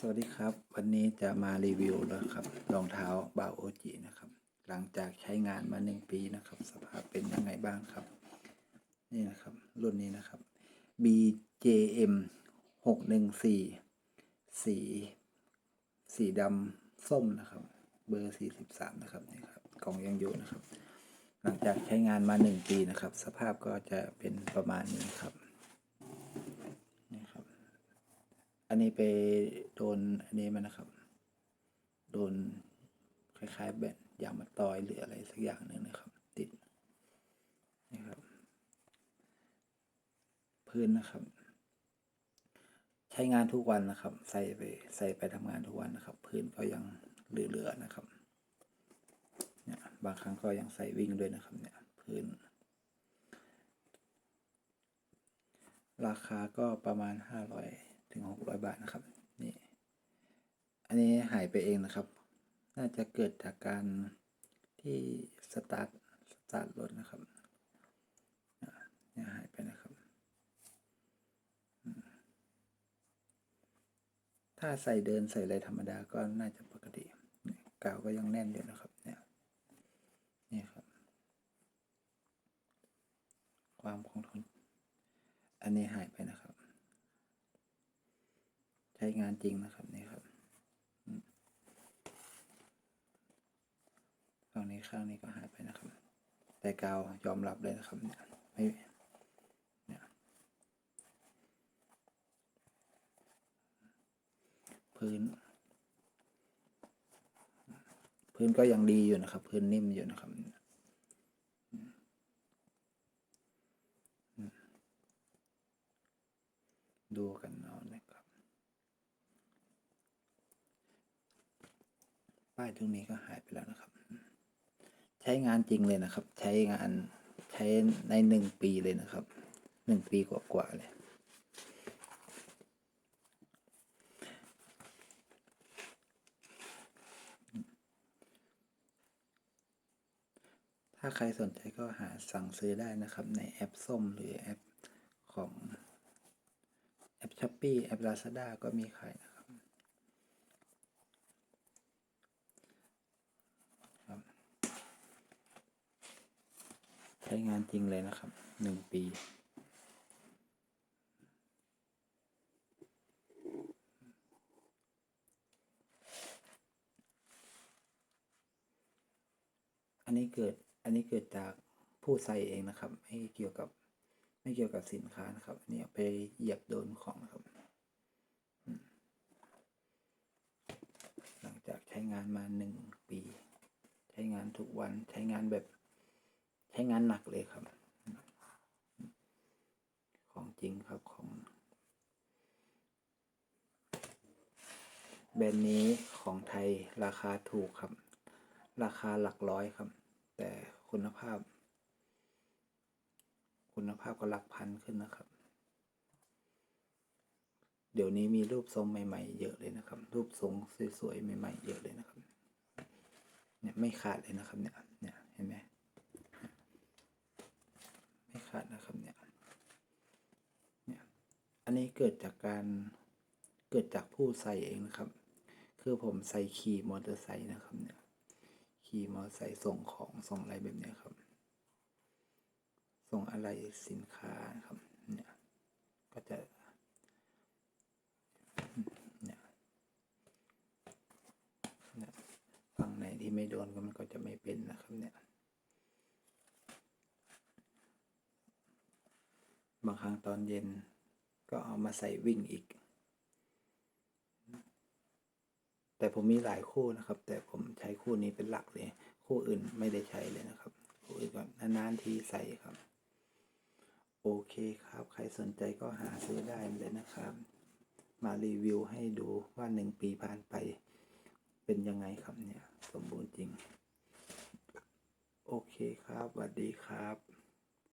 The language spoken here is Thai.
สวัสดีครับ วันนี้จะมารีวิวนะครับรองเท้าบาโอจินะครับ หลังจากใช้งานมาหนึ่งปีนะครับ สภาพเป็นยังไงบ้างครับ นี่นะครับ รุ่นนี้นะครับ BJM หกหนึ่งสี่สีสีดำส้มนะครับ เบอร์สี่สิบสามนะครับนี่ครับกล่องยังอยู่นะครับ หลังจากใช้งานมาหนึ่งปีนะครับ สภาพก็จะเป็นประมาณนี้ครับนี่ครับ อันนี้ไปโดนอันนี้มันนะครับ โดนคล้ายๆแบบยางมาตอยหรืออะไรสักอย่างหนึ่งนะครับ ติดนี่ครับ พื้นนะครับ ใช้งานทุกวันนะครับ ใส่ไปใส่ไปทำงานทุกวันนะครับ พื้นก็ยังเหลือๆนะครับเนี่ยบางครั้งก็ยังใส่วิ่งด้วยนะครับเนี่ย พื้น ราคาก็ประมาณห้าร้อย ถึงหกร้อยบาทนะครับนี่อันนี้หายไปเองนะครับ น่าจะเกิดจากการที่สตาร์ทสตาร์ทรถนะครับเนี่ยหายไปนะครับ ถ้าใส่เดินใส่อะไรธรรมดาก็น่าจะปกติกาวก็ยังแน่นอยู่นะครับ เนี่ยนี่ครับ ความคงทน อันนี้หายไปนะครับ ใช้งานจริงนะครับนี่ครับอืมฝั่งนี้ข้างนี้ก็หายไปนะครับ แต่กาวยอมรับเลยนะครับเนี่ยไม่เนี่ยพื้น พื้นก็ยังดีอยู่นะครับ พื้นนิ่มอยู่นะครับดูกันเอานะครับ ป้ายตรงนี้ก็หายไปแล้วนะครับ ใช้งานจริงเลยนะครับ ใช้งานใช้ในหนึ่งปีเลยนะครับหนึ่งปีกว่าๆเลยถ้าใครสนใจก็หาสั่งซื้อได้นะครับ ในแอปส้มหรือแอปของ แอปช้อปปี้แอป Lazada ก็มีขายนะครับ ใช้งานจริงเลยนะครับหนึ่งปีอันนี้เกิด อันนี้เกิดจากผู้ใส่เองนะครับ ไม่เกี่ยวกับ ไม่เกี่ยวกับสินค้านะครับ อันนี่ไปเหยียบโดนของนะครับ หลังจากใช้งานมาหนึ่งปี ใช้งานทุกวัน ใช้งานแบบ ช้งานหนักเลยครับ ของจริงครับของแบรนด์นี้ของไทยราคาถูกครับ ราคาหลักร้อยครับ แต่คุณภาพ คุณภาพก็หลักพันขึ้นนะครับ เดี๋ยวนี้มีรูปทรงใหม่ ๆ เยอะเลยนะครับ รูปทรงสวยๆใหม่ ๆ เยอะเลยนะครับ เนี่ยไม่ขาดเลยนะครับเนี่ยเนี่ยเห็นไหม ขาดนะครับ เนี่ย เนี่ย อันนี้เกิดจากการเกิดจากผู้ใส่เองนะครับ คือผมใส่ขี่มอเตอร์ไซค์นะครับ เนี่ย ขี่มอเตอร์ไซค์ส่งของส่งอะไรแบบเนี้ยครับ ส่งอะไรสินค้าครับ เนี่ย ก็จะเนี่ยเนี่ยฝั่งไหนที่ไม่โดนก็มันก็จะไม่เป็นนะครับเนี่ย บางครั้งตอนเย็นก็เอามาใส่วิ่งอีก แต่ผมมีหลายคู่นะครับ แต่ผมใช้คู่นี้เป็นหลักเลย คู่อื่นไม่ได้ใช้เลยนะครับ คู่อื่นก็นานๆทีใส่ครับ โอเคครับ ใครสนใจก็หาซื้อได้เลยนะครับ มารีวิวให้ดูว่าหนึ่งปีผ่านไป เป็นยังไงครับเนี่ย สมบูรณ์จริง